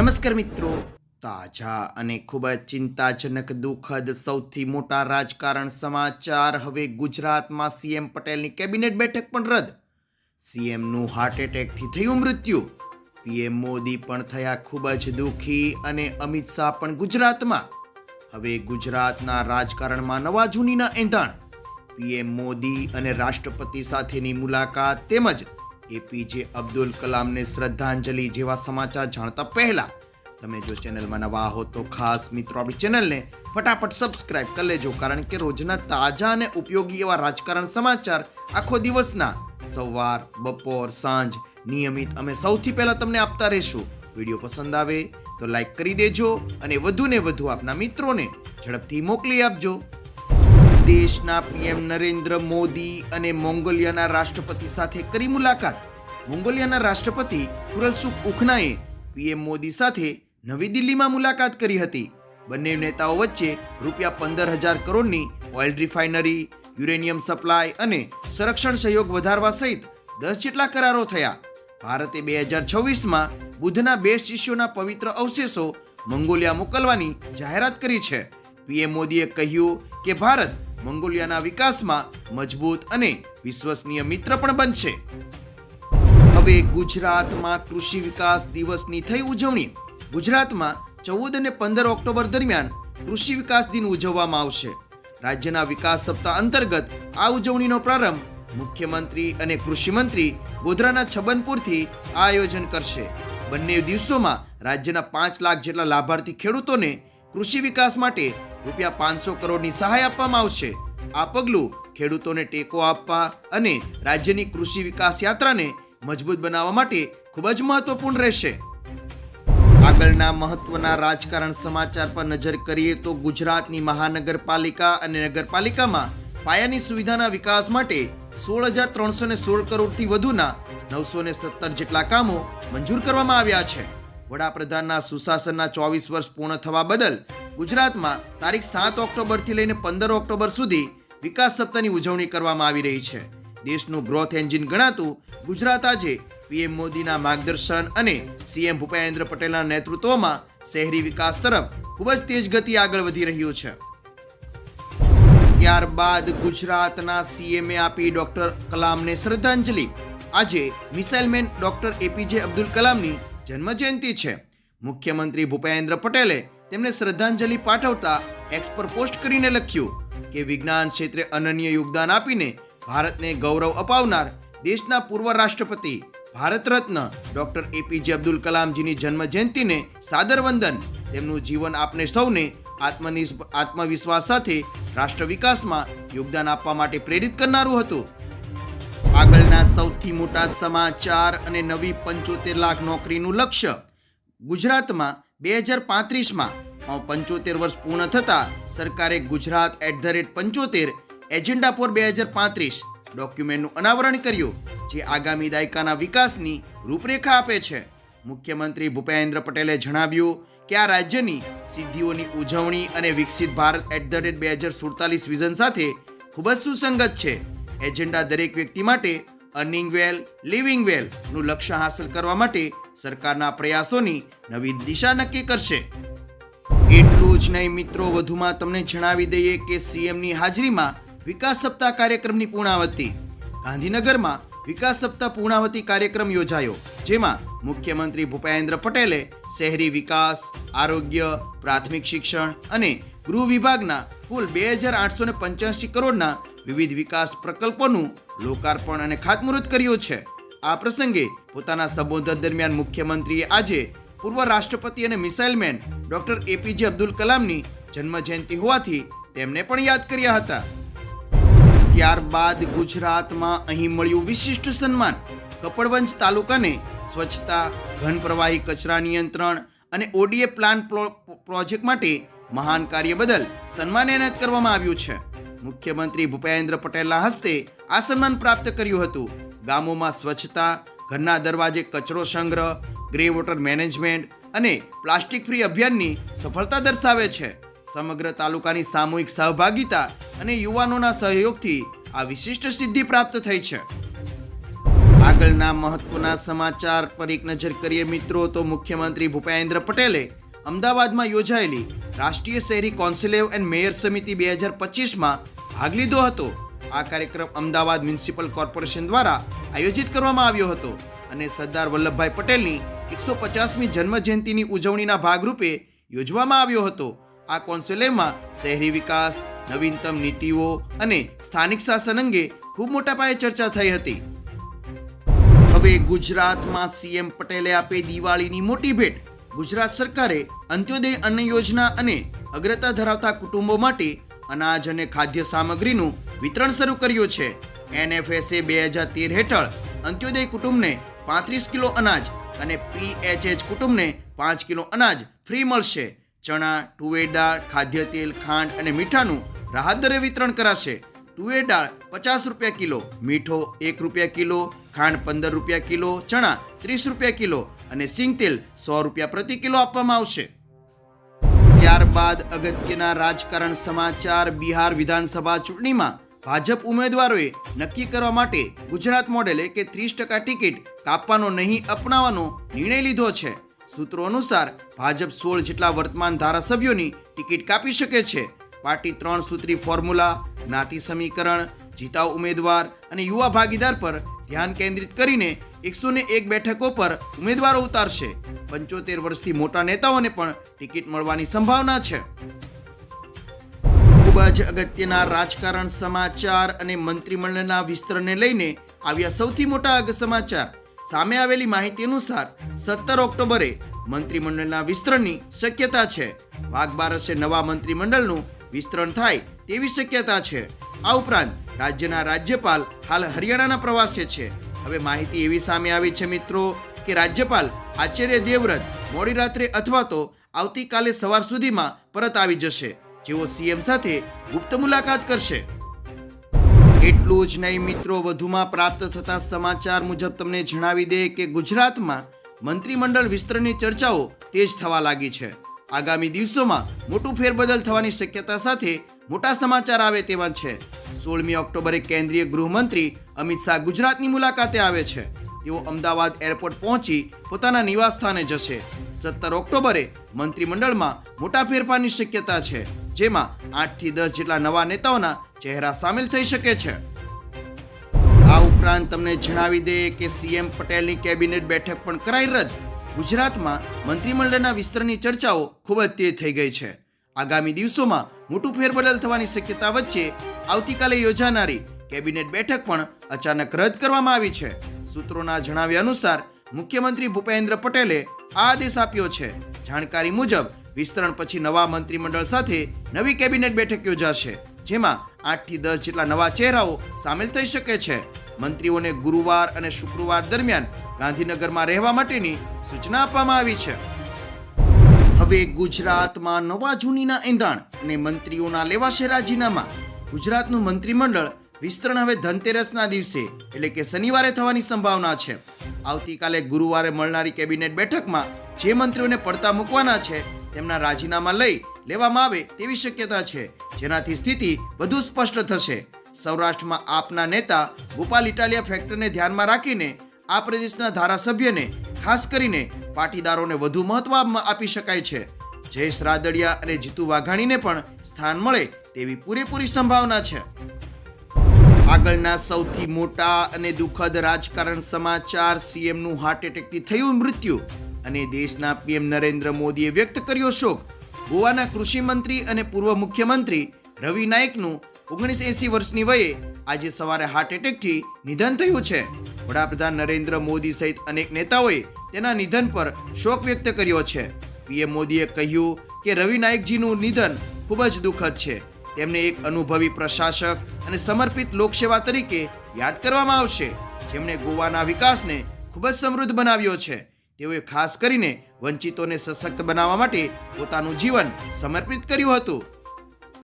નમસ્કાર મિત્રો. તાજા અને ખૂબ જ ચિંતાજનક, દુઃખદ, સૌથી મોટા રાજકારણ સમાચાર હવે ગુજરાતમાં સીએમ પટેલની કેબિનેટ બેઠક પણ રદ. સીએમનું હાર્ટ એટેકથી થયું મૃત્યુ. પીએમ મોદી પણ થયા ખૂબ જ દુઃખી અને અમિત શાહ પણ ગુજરાતમાં. હવે ગુજરાતના રાજકારણમાં નવા જૂનીના એંધાણ. પીએમ મોદી અને રાષ્ટ્રપતિ સાથેની મુલાકાત તેમજ એપીજે અબ્દુલ કલામને શ્રદ્ધાંજલિ જેવા સમાચાર જાણતા પહેલા તમે જો ચેનલમાં નવા હો તો ખાસ મિત્રો આપણી ચેનલને ફટાફટ સબસ્ક્રાઇબ કરી લેજો, કારણ કે રોજના તાજા અને ઉપયોગી એવા રાજકારણ સમાચાર આખો દિવસના સવાર, બપોર, સાંજ નિયમિત અમે સૌથી પહેલા તમને આપતા રહીશું. વીડિયો પસંદ આવે તો લાઈક કરી દેજો અને વધુને વધુ આપના મિત્રોને ઝડપથી મોકલી આપજો. દેશના પીએમ નરેન્દ્ર મોદી અને મોંગોલિયાના રાષ્ટ્રપતિ સાથે કરી મુલાકાત. મોંગોલિયાના રાષ્ટ્રપતિ કુરલસુખ ઉખનાએ પીએમ મોદી સાથે નવી દિલ્હીમાં મુલાકાત કરી હતી. બંને નેતાઓ વચ્ચે રૂપિયા પંદર હજાર કરોડની ઓઇલ રિફાઇનરી, યુરેનિયમ સપ્લાય અને સંરક્ષણ સહયોગ વધારવા સહિત દસ જેટલા કરારો થયા. ભારતે બે હજાર છવ્વીસમાં બુદ્ધના બે શિષ્યોના પવિત્ર અવશેષો મંગોલિયા મોકલવાની જાહેરાત કરી છે. પીએમ મોદીએ કહ્યું કે ભારત મંગોલિયાના વિકાસમાં મજબૂત અને વિશ્વસનીય મિત્ર પણ બનશે. હવે ગુજરાતમાં કૃષિ વિકાસ દિવસની થઈ ઉજવણી. ગુજરાતમાં ચૌદ અને પંદર ઓક્ટોબર દરમિયાન કૃષિ વિકાસ દિન ઉજવવામાં આવશે. રાજ્યના વિકાસ સપ્તાહ અંતર્ગત આ ઉજવણીનો પ્રારંભ મુખ્યમંત્રી અને કૃષિમંત્રી ગોધરાના છબનપુરથી આ આયોજન કરશે. બંને દિવસોમાં રાજ્યના પાંચ લાખ જેટલા લાભાર્થી ખેડૂતોને કૃષિ વિકાસ માટે રૂપિયા પાંચસો કરોડની સહાય આપવામાં આવશે. આ પગલું ખેડૂતોને ટેકો આપવા અને રાજ્યની કૃષિ વિકાસ યાત્રાને મજબૂત બનાવવા માટે ખૂબ જ મહત્વપૂર્ણ રહેશે. આગળના મહત્વના રાજકારણ સમાચાર પર નજર કરીએ તો ગુજરાતની મહાનગરપાલિકા અને નગરપાલિકામાં પાયાની સુવિધાના વિકાસ માટે સોળ હજાર ત્રણસો ને સોળ કરોડથી વધુના નવસો ને સત્તર જેટલા કામો મંજૂર કરવામાં આવ્યા છે. વડાપ્રધાનના સુશાસનના ચોવીસ વર્ષ પૂર્ણ થવા બદલ ગુજરાતમાં તારીખ સાત ઓક્ટોબરથી લઈને પંદર ઓક્ટોબર સુધી વિકાસ સપ્તાહની ઉજવણી કરવામાં આવી રહી છે. દેશનું ગ્રોથ એન્જિન ગણાતું ગુજરાત આજે પીએમ મોદીના માર્ગદર્શન અને સીએમ ભૂપેન્દ્ર પટેલના નેતૃત્વમાં શહેરી વિકાસ તરફ ખૂબ જ તેજ ગતિ આગળ વધી રહ્યું છે. ત્યારબાદ ગુજરાતના સીએમએ આપી ડોક્ટર કલામને શ્રદ્ધાંજલિ. આજે missile man doctor APJ Abdul કલામની જન્મજયંતિ છે. મુખ્યમંત્રી ભૂપેન્દ્ર પટેલે તેમને શ્રદ્ધાંજલિ પાઠવતા એક્સ પર પોસ્ટ કરીને લખ્યું કે વિજ્ઞાન ક્ષેત્રે અનન્ય યોગદાન આપીને ભારતને ગૌરવ અપાવનાર દેશના પૂર્વ રાષ્ટ્રપતિ, ભારત રત્ન ડોક્ટર એપીજે અબ્દુલ કલામજીની જન્મ જયંતિને સાદર વંદન. તેમનું જીવન આપને સૌને આત્મનિર્ભ, આત્મવિશ્વાસ સાથે રાષ્ટ્ર વિકાસમાં યોગદાન આપવા માટે પ્રેરિત કરનારું હતું. આગળના સૌથી મોટા સમાચાર અને નવી પંચોતેર લાખ નોકરીનું લક્ષ્ય. ગુજરાતમાં બે હજાર પાંત્રીસમાં પંચોતેર વર્ષ પૂર્ણ થતાં સરકારે ગુજરાત એટ ધ રેટ પંચોતેર એજન્ડા ફોર બે હજાર પાંત્રીસ ડોક્યુમેન્ટનું અનાવરણ કર્યું, જે આગામી દાયકાના વિકાસની રૂપરેખા આપે છે. મુખ્યમંત્રી ભૂપેન્દ્ર પટેલે જણાવ્યું કે આ રાજ્યની સિદ્ધિઓની ઉજવણી અને વિકસિત ભારત એટ ધ રેટ બે હજાર સુડતાલીસ વિઝન સાથે ખૂબ જ સુસંગત છે. એજન્ડા દરેક વ્યક્તિ માટે અર્નિંગ વેલ, લિવિંગ વેલનું લક્ષ્ય હાંસલ કરવા માટે સરકારના પ્રયાસોની નવી દિશા નક્કી કરશે. એટલું જ નહીં મિત્રો, વધુમાં તમને જણાવી દઈએ કે સીએમની હાજરીમાં વિકાસ સપ્તાહ કાર્યક્રમની પૂર્ણાવતી ગાંધીનગરમાં વિકાસ સપ્તાહ પૂર્ણાવતી કાર્યક્રમ યોજાયો, જેમાં મુખ્યમંત્રી ભૂપેન્દ્ર પટેલે શહેરી વિકાસ, આરોગ્ય, પ્રાથમિક શિક્ષણ અને ગૃહ વિભાગના કુલ બે હજાર આઠસો ને પંચ્યાસી કરોડના વિવિધ વિકાસ પ્રકલ્પોનું લોકાર્પણ અને ખાતમુહૂર્ત કર્યું છે. આ પ્રસંગે પોતાના સંબોધન દરમિયાન મુખ્યમંત્રીએ આજે પૂર્વ રાષ્ટ્રપતિ અને missile man doctor APJ Abdul કલામની જન્મ જયંતિ હોવાથી તેમને પણ યાદ કર્યા હતા. ત્યારબાદ ગુજરાતમાં અહીં મળ્યું વિશિષ્ટ સન્માન. કપડવંજ તાલુકાને સ્વચ્છતા ઘન પ્રવાહી કચરા નિયંત્રણ અને ઓડીએ પ્લાન પ્રોજેક્ટ માટે મહાન કાર્ય બદલ સન્માન એનાયત કરવામાં આવ્યું છે. મુખ્યમંત્રી ભૂપેન્દ્ર પટેલના હસ્તે આ સન્માન પ્રાપ્ત કર્યું હતું. ગામોમાં સ્વચ્છતા, ઘરના દરવાજે કચરો સંગ્રહ, ગ્રે વોટર મેનેજમેન્ટ અને પ્લાસ્ટિક ફ્રી અભિયાનની સફળતા દર્શાવે છે. સમગ્ર તાલુકાની સામૂહિક સહભાગિતા અને યુવાનોના સહયોગથી આ વિશિષ્ટ સિદ્ધિ પ્રાપ્ત થઈ છે. આગળના મહત્વના સમાચાર પર એક નજર કરીએ મિત્રો, તો મુખ્યમંત્રી ભૂપેન્દ્ર પટેલે અમદાવાદમાં યોજાયેલી રાષ્ટ્રીય શહેરી કોન્સિલેવ એન્ડ મેયર સમિતિ બે હજાર પચીસમાં ભાગ લીધો હતો. આ કાર્યક્રમ અમદાવાદ મ્યુનિસિપલ કોર્પોરેશન દ્વારા આયોજિત કરવામાં આવ્યો હતો અને સરદાર વલ્લભભાઈ પટેલની એકસો પચાસમી જન્મજયંતિની ઉજવણીના ભાગરૂપે યોજવામાં આવ્યો હતો. આ કોન્સિલેવમાં શહેરી વિકાસ, નવીનતમ નીતિઓ અને સ્થાનિક શાસન અંગે ખૂબ મોટા પાયે ચર્ચા થઈ હતી. હવે ગુજરાતમાં સીએમ પટેલે આપી દિવાળીની મોટી ભેટ. ગુજરાત સરકારે અંત્યોદય અન્ન યોજના અને અગ્રતા ધરાવતા કુટુંબો માટે અનાજ અને ખાદ્ય સામગ્રીનું વિતરણ શરૂ કર્યું છે. એનએફએસએ બે હજાર તેર હેઠળ અંત્યોદય કુટુંબને પાંત્રીસ કિલો અનાજ અને પીએચએચ કુટુંબને પાંચ કિલો અનાજ ફ્રી મળશે. ચણા, તુવેર દાળ, ખાદ્ય તેલ, ખાંડ અને મીઠાનું રાહત દરે વિતરણ કરાશે. તુવેર દાળ પચાસ રૂપિયા કિલો, મીઠો એક રૂપિયા કિલો, ખાંડ પંદર રૂપિયા કિલો, ચણા ત્રીસ રૂપિયા કિલો અને સિંગ તેલ સો રૂપિયા પ્રતિ કિલો આપવામાં આવશે. ત્યારબાદ અગત્યના રાજકારણ સમાચાર બિહાર વિધાનસભા ચૂંટણીમાં ભાજપ ઉમેદવારોએ નક્કી કરવા માટે ગુજરાત મોડેલે કે ત્રીસ ટકા ટિકિટ કાપવાનો નહીં, અપનાવવાનો નિર્ણય લીધો છે. સૂત્રો અનુસાર ભાજપ સોળ જેટલા વર્તમાન ધારાસભ્યોની ટિકિટ કાપી શકે છે. પાર્ટી ત્રણ સૂત્રી ફોર્મ્યુલા, જ્ઞાતિ સમીકરણ, જીતાવ ઉમેદવાર અને યુવા ભાગીદાર પર ધ્યાન કેન્દ્રિત કરીને એકસો ને એક બેઠકો પર ઉમેદવારો ઉતારશે. પંચોતેર વર્ષથી મોટા નેતાઓને પણ ટિકિટ મળવાની સંભાવના છે. ખૂબ જ અગત્યના રાજકારણ સમાચાર અને મંત્રીમંડળના વિસ્તરણને લઈને આવ્યા સૌથી મોટા સમાચાર. સામે આવેલી માહિતી અનુસાર, સત્તર ઓક્ટોબરે મંત્રીમંડળના વિસ્તરણની શક્યતા છે. વાઘબારસે નવા મંત્રીમંડળનું વિસ્તરણ થાય તેવી શક્યતા છે. આ ઉપરાંત રાજ્યના રાજ્યપાલ હાલ હરિયાણાના પ્રવાસે છે. હવે માહિતી એવી સામે આવી છે, મિત્રો, કે રાજ્યપાલ આચાર્ય દેવવ્રત મોડી રાત્રે અથવા તો આવતીકાલે સવાર સુધીમાં પરત આવી જશે. જેઓ સીએમ સાથે ગુપ્ત મુલાકાત કરશે. એટલું જ નહીં, મિત્રો, વધુમાં પ્રાપ્ત થતા સમાચાર મુજબ તમને જણાવી દે કે ગુજરાતમાં મંત્રીમંડળ વિસ્તરણની ચર્ચાઓ તેજ થવા લાગી છે. આગામી દિવસોમાં મોટું ફેરબદલ થવાની શક્યતા સાથે મોટા સમાચાર આવે તેવા છે. સોળમી ઓક્ટોબરે કેન્દ્રીય ગૃહમંત્રી અમિત શાહ ગુજરાતની મુલાકાતે આવે છે. તેઓ અમદાવાદ એરપોર્ટ પહોંચી પોતાના નિવાસસ્થાને જશે. સત્તર ઓક્ટોબરે મંત્રીમંડળમાં મોટા ફેરફારની શક્યતા છે, જેમાં આઠથી દસ જેટલા નવા નેતાઓના ચહેરા સામેલ થઈ શકે છે. આ ઉપરાંત તમને જણાવી દે કે સીએમ પટેલની કેબિનેટ બેઠક પણ કરાઈ રદ. ગુજરાતમાં મંત્રીમંડળના વિસ્તરણની ચર્ચાઓ ખૂબ જ તેજ થઈ ગઈ છે. આગામી દિવસોમાં મોટું ફેરબદલ થવાની શક્યતા વચ્ચે આવતીકાલે યોજાનારી કેબિનેટ બેઠક પણ અચાનક રદ કરવામાં આવી છે. સૂત્રોના જણાવ્યા અનુસાર, મુખ્યમંત્રી ભૂપેન્દ્ર પટેલે આ આદેશ આપ્યો છે. જાણકારી મુજબ, વિસ્તરણ પછી નવા મંત્રીમંડળ સાથે નવી કેબિનેટ બેઠક યોજાશે, જેમાં આઠથી દસ જેટલા નવા ચહેરાઓ સામેલ થઈ શકે છે. મંત્રીઓને ગુરુવાર અને શુક્રવાર દરમિયાન ગાંધીનગરમાં રહેવા માટેની સૂચના આપવામાં આવી છે. હવે ગુજરાતમાં નવા જૂનીના એંધાણ અને મંત્રીઓના લેવાશે રાજીનામા. ગુજરાતનું મંત્રીમંડળ વિસ્તરણ હવે ધનતેરસના દિવસે, એટલે કે શનિવારે થવાની સંભાવના છે. આવતીકાલે ગુરુવારે મળનારી કેબિનેટ બેઠકમાં જે મંત્રીઓને પડતા મૂકવાના છે, તેમના રાજીનામા લઈ લેવામાં આવે તેવી શક્યતા છે, જેનાથી સ્થિતિ વધુ સ્પષ્ટ થશે. સૌરાષ્ટ્રમાં આપના નેતા ગોપાલ ઇટાલિયા ફેક્ટરને ધ્યાનમાં રાખીને આ પ્રદેશના ધારાસભ્યને, ખાસ કરીને પાટીદારોને વધુ મહત્વ આપી શકાય છે. જયેશ રાદડિયા અને જીતુ વાઘાણીને પણ સ્થાન મળે તેવી પૂરેપૂરી સંભાવના છે. આગળના સૌથી મોટા અને દુઃખદ રાજકારણ સમાચાર સીએમનું હાર્ટ એટેકથી થયું મૃત્યુ અને દેશના પીએમ નરેન્દ્ર મોદીએ વ્યક્ત કર્યો શોક. ગોવાના કૃષિ મંત્રી અને પૂર્વ મુખ્યમંત્રી રવિ નાયકનું ઓગણીસ એસી વર્ષની વયે આજે સવારે હાર્ટ એટેકથી નિધન થયું છે. વડાપ્રધાન નરેન્દ્ર મોદી સહિત અનેક નેતાઓએ તેના નિધન પર શોક વ્યક્ત કર્યો છે. પીએમ મોદીએ કહ્યું કે રવિ નાયકજીનું નિધન ખૂબ જ દુઃખદ છે. તેમને એક અનુભવી પ્રશાસક અને સમર્પિત લોકસેવા તરીકે યાદ કરવામાં આવશે. જેમણે ગોવાના વિકાસને ખૂબ જ સમૃદ્ધ બનાવ્યો છે. તેઓએ ખાસ કરીને વંચિતોને સશક્ત બનાવવા માટે પોતાનું જીવન સમર્પિત કર્યું હતું.